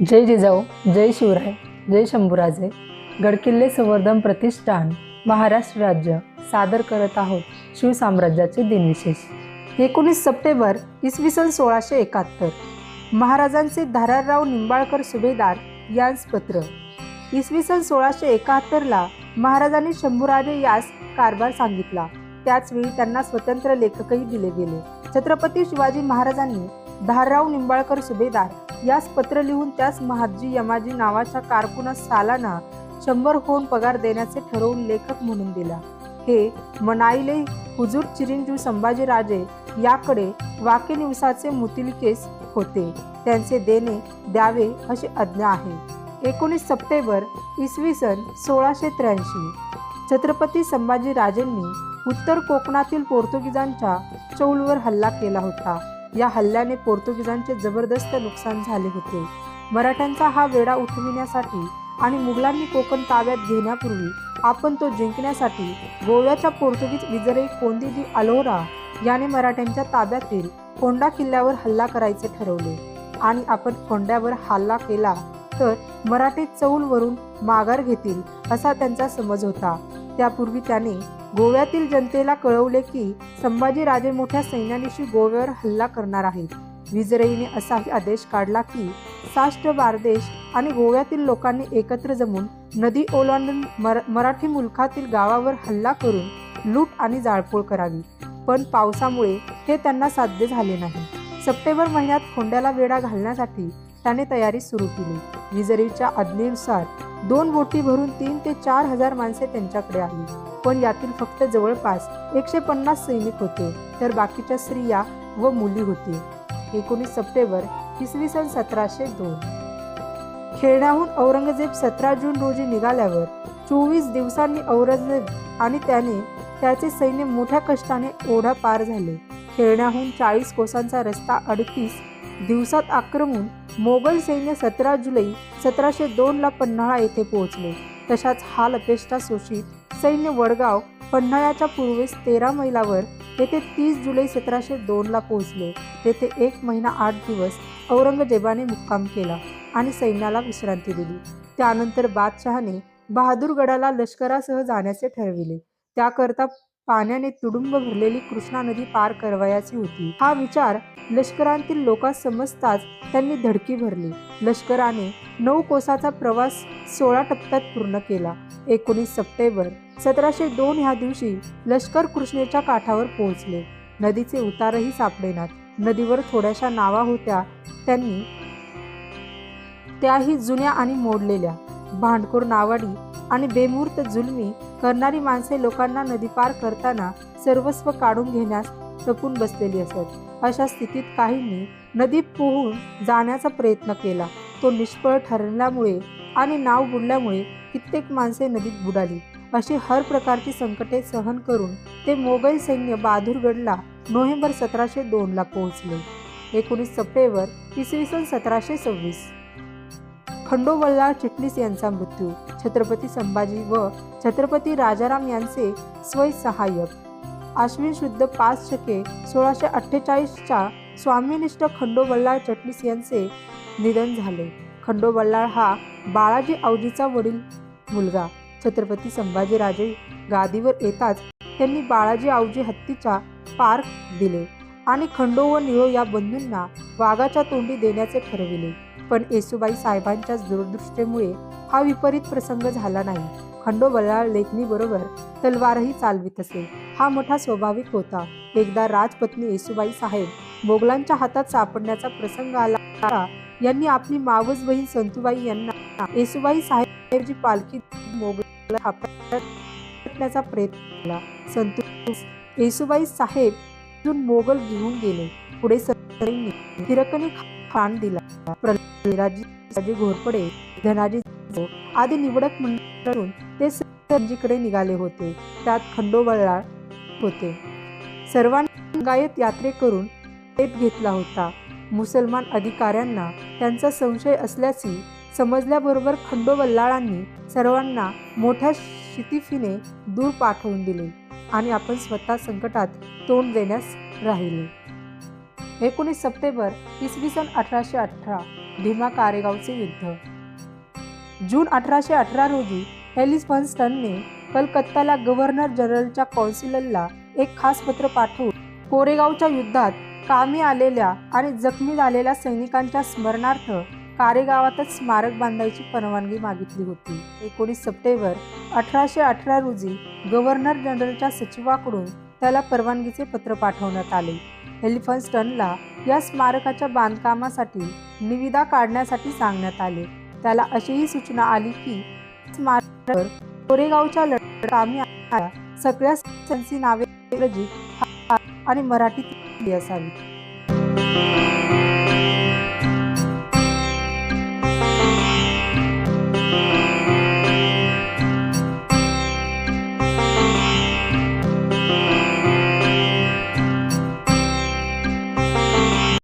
जय जिजाऊ जय शिवराय जय शंभूराजे. गडकिल्ले संवर्धन प्रतिष्ठान महाराष्ट्र राज्य सादर करत आहोत शिवसाम्राज्याचे दिनविशेष. एकोणीस सप्टेंबर इसवी सन सोळाशे एकाहत्तर. महाराजांचे धारारराव निंबाळकर सुभेदार यांस पत्र. इसवी सन सोळाशे एकाहत्तरला महाराजांनी शंभूराजे यास कारभार सांगितला. त्याचवेळी त्यांना स्वतंत्र लेखकही दिले गेले. छत्रपती शिवाजी महाराजांनी धारराव निंबाळकर सुभेदार यास पत्र लिहून त्यास महादजी यमाजी नावाच्या कारकुनास सालाना शंभर होऊन पगार देण्याचे ठरवून लेखक म्हणून दिला. हे मनाईले हुजूर चिरंजीव संभाजीराजे याकडे वाकेनिवसाचे मुतिलिकेस होते. त्यांचे देणे द्यावे अशी आज्ञा आहे. एकोणीस सप्टेंबर इसवी सन सोळाशे त्र्याऐंशी. छत्रपती संभाजीराजेंनी उत्तर कोकणातील पोर्तुगीजांच्या चौलवर हल्ला केला होता. या हल्ल्याने पोर्तुगीजांचे जबरदस्त नुकसान झाले होते. मराठ्यांचा हा वेढा उठविण्यासाठी आणि मुघलांनी कोकण ताब्यात घेण्यापूर्वी आपण तो जिंकण्यासाठी गोव्याच्या पोर्तुगीज विजयी कोंदिजी अलोरा याने मराठ्यांच्या ताब्यातील कोंडा किल्ल्यावर हल्ला करायचे ठरवले. आणि आपण कोंड्यावर हल्ला केला तर मराठी चौलवरून माघार घेतील असा त्यांचा समज होता. त्यापूर्वी त्याने गोव्यातील जनतेला कळवले की संभाजीराजे मोठ्या सैन्यानिशी गोव्यावर हल्ला करणार आहेत. विजरईने असाही आदेश काढला की साष्ट्र बारदेश आणि गोव्यातील लोकांनी एकत्र जमून नदी ओलांडून मर मराठी मुलखातील गावावर हल्ला करून लूट आणि जाळपोळ करावी. पण पावसामुळे हे त्यांना साध्य झाले नाही. सप्टेंबर महिन्यात खोंड्याला वेढा घालण्यासाठी त्याने तयारी सुरू केली. विजरीच्या आज्ञेनुसार दोन बोटी भरून तीन ते चार हजार माणसे त्यांच्याकडे आली. पण यातील फक्त जवळपास एकशे पन्नास सैनिक होते तर बाकीच्या स्त्रिया व मुली होती. एकोणीस सप्टेंबर इसवी सन सतराशे दोन. खेळण्याहून औरंगजेब सतरा जून रोजी निघाल्यावर चोवीस दिवसांनी औरंगजेब आणि त्याने त्याचे सैन्य मोठ्या कष्टाने ओढा पार झाले. खेळण्याहून चाळीस कोसांचा रस्ता अडतीस दिवसात आक्रमून मोगल सैन्य सतरा जुलै सतराशे दोनला पन्हाळा येथे पोहोचले. तशाच हा लपेष्टा शोषित सैन्य वडगाव पन्हाळ्याच्या पूर्वेस तेरा मैलावर येथे तीस जुलै सतराशे दोनला पोहोचले. तेथे एक महिना आठ दिवस औरंगजेबाने मुक्काम केला आणि सैन्याला विश्रांती दिली. त्यानंतर बादशहाने बहादूरगडाला लष्करासह जाण्याचे ठरविले. त्याकरता पाण्याने तुडुंब भरलेली कृष्णा नदी पार करवायची होती. हा विचार लष्करातील लोकांस समजताच त्यांनी धडकी भरली. लष्कराने नऊ कोसाचा प्रवास सोळा टप्प्यात पूर्ण केला. एकोणीस सप्टेंबर सतराशे दोन ह्या दिवशी लष्कर कृष्णेच्या काठावर पोहोचले. नदीचे उतारही सापडेनात. नदीवर थोड्याशा नावा होत्या. त्यांनी त्याही जुन्या आणि मोडलेल्या. भांडखोर नावाडी आणि बेमूर्त जुलमी करणारी माणसे लोकांना नदी पार करताना सर्वस्व काढून घेण्यास तपून बसलेली असत. अशा स्थितीत काहींनी नदी पोहून जाण्याचा प्रयत्न केला. तो निष्फळ ठरल्यामुळे आणि नाव बुडल्यामुळे कित्येक माणसे नदीत बुडाली. अशी हर प्रकारची संकटे सहन करून ते मोगल सैन्य बहादूरगडला नोव्हेंबर सतराशे दोनला पोहोचले. एकोणीस सप्टेंबर इसवी सन सतराशे सव्वीस. खंडोबल्लाळ चिटणीस यांचा मृत्यू. छत्रपती संभाजी व छत्रपती राजाराम यांचे स्वय सहाय्यक. आश्विन शुद्ध पाच शके सोळाशे अठ्ठेचाळीसच्या स्वामीनिष्ठ खंडोबल्लाळ चटणीस यांचे निधन झाले. खंडोबल्लाळ हा बाळाजी आवजीचा वडील मुलगा. छत्रपती संभाजीराजे गादीवर येताच त्यांनी बाळाजी आवजी हत्तीच्या पार दिले आणि खंडो व निळो या बंधूंना वाघाच्या तोंडी देण्याचे ठरविले. पण येसुबाई साहेबांच्याच दूरदृष्टीमुळे हा विपरीत प्रसंग झाला नाही. खंडोबला लेखणीबरोबर तलवारही चालवित असे. हा मोठा स्वाभाविक होता. एकदा राजपत्नी येसुबाई साहेब मोगलांच्या हातात सापडण्याचा प्रसंग आला यांनी आपली मावस बहीण संतुबाई यांना येसुबाई साहेबची पालखी मोगला प्रयत्न केला. संतू येसुबाई साहेब मोगल घेऊन गेले. पुढे सैन्य खान दिला. प्रल्हादराजी घोरपडे धनाजी आदी निवडक मंडळून ते संजीकडे निघाले होते. त्यात खंडोबळा होते. सर्वांनी गायत यात्रे करून घेतला होता. मुसलमान अधिकाऱ्यांना त्यांचा संशय असल्याची समजल्याबरोबर खंडोबल्लाळांनी सर्वांना मोठ्या शितिफीने दूर पाठवून दिले आणि आपण स्वतः संकटात तोंड देण्यास राहिले. एकोणीस सप्टेंबर इसवी सन अठराशे अठरा भीमा कारेगावचे युद्ध. जून अठराशे अठरा रोजी एलिस हेलिस्फन्स्टनने कलकत्ताला गव्हर्नर जनरलच्या कौन्सिलरला एक खास पत्र पाठवून कोरेगावच्या युद्धात कामी आलेल्या आणि जखमी झालेल्या सैनिकांच्या स्मरणार्थ कारेगावातच स्मारक बांधायची परवानगी मागितली होती. एकोणीस सप्टेंबर अठराशे अठरा रोजी गव्हर्नर जनरलच्या सचिवाकडून त्याला परवानगीचे पत्र पाठवण्यात आले. हेलिफन्स्टनला या स्मारकाच्या बांधकामासाठी निविदा काढण्यासाठी सांगण्यात आले. त्याला अशीही सूचना आली की स्मारक कोरेगावच्या लढामी सगळ्या नावे इंग्रजी आणि मराठीत असावी